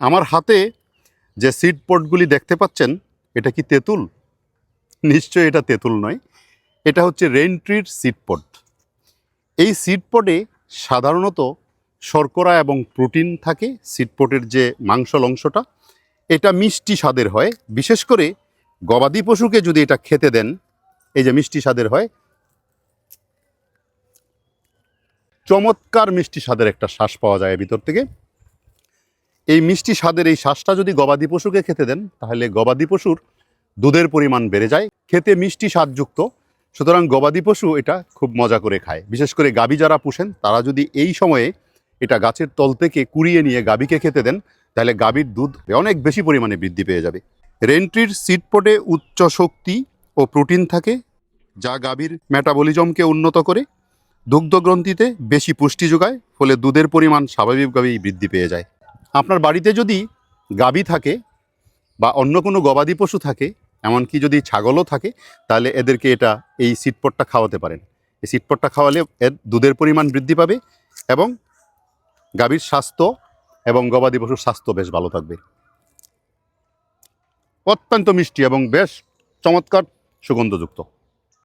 আমার হাতে যে সিড পটগুলি দেখতে পাচ্ছেন, এটা কি তেঁতুল? নিশ্চয়ই এটা তেঁতুল নয়। এটা হচ্ছে রেন ট্রির সিড পট এই সিড পটে সাধারণত শর্করা এবং প্রোটিন থাকে সিড পটের যে মাংসল অংশটা, এটা মিষ্টি স্বাদের হয়। বিশেষ করে গবাদি পশুকে যদি এটা খেতে দেন, এই যে মিষ্টি স্বাদের হয়, চমৎকার মিষ্টি স্বাদের একটা শ্বাস পাওয়া যায় ভিতর থেকে। এই মিষ্টি স্বাদের এই শ্বাসটা যদি গবাদি পশুকে খেতে দেন, তাহলে গবাদি পশুর দুধের পরিমাণ বেড়ে যায়, খেতে মিষ্টি স্বাদযুক্ত। সুতরাং গবাদি পশু এটা খুব মজা করে খায়। বিশেষ করে গাবি যারা পুষেন, তারা যদি এই সময়ে এটা গাছের তল থেকে কুড়িয়ে নিয়ে গাবিকে খেতে দেন, তাহলে গাবির দুধ অনেক বেশি পরিমাণে বৃদ্ধি পেয়ে যাবে। রেন্ট্রির সিডপটে উচ্চ শক্তি ও প্রোটিন থাকে, যা গাভীর মেটাবলিজমকে উন্নত করে, দুগ্ধগ্রন্থিতে বেশি পুষ্টি যোগায়, ফলে দুধের পরিমাণ স্বাভাবিকভাবেই বৃদ্ধি পেয়ে যায়। আপনার বাড়িতে যদি গাভী থাকে বা অন্য কোনো গবাদি পশু থাকে, এমনকি যদি ছাগলও থাকে, তাহলে এদেরকে এটা, এই সিটপটটা খাওয়াতে পারেন। এই সিটপটটা খাওয়ালে এর দুধের পরিমাণ বৃদ্ধি পাবে এবং গাভীর স্বাস্থ্য এবং গবাদি পশুর স্বাস্থ্য বেশ ভালো থাকবে। অত্যন্ত মিষ্টি এবং বেশ চমৎকার সুগন্ধযুক্ত।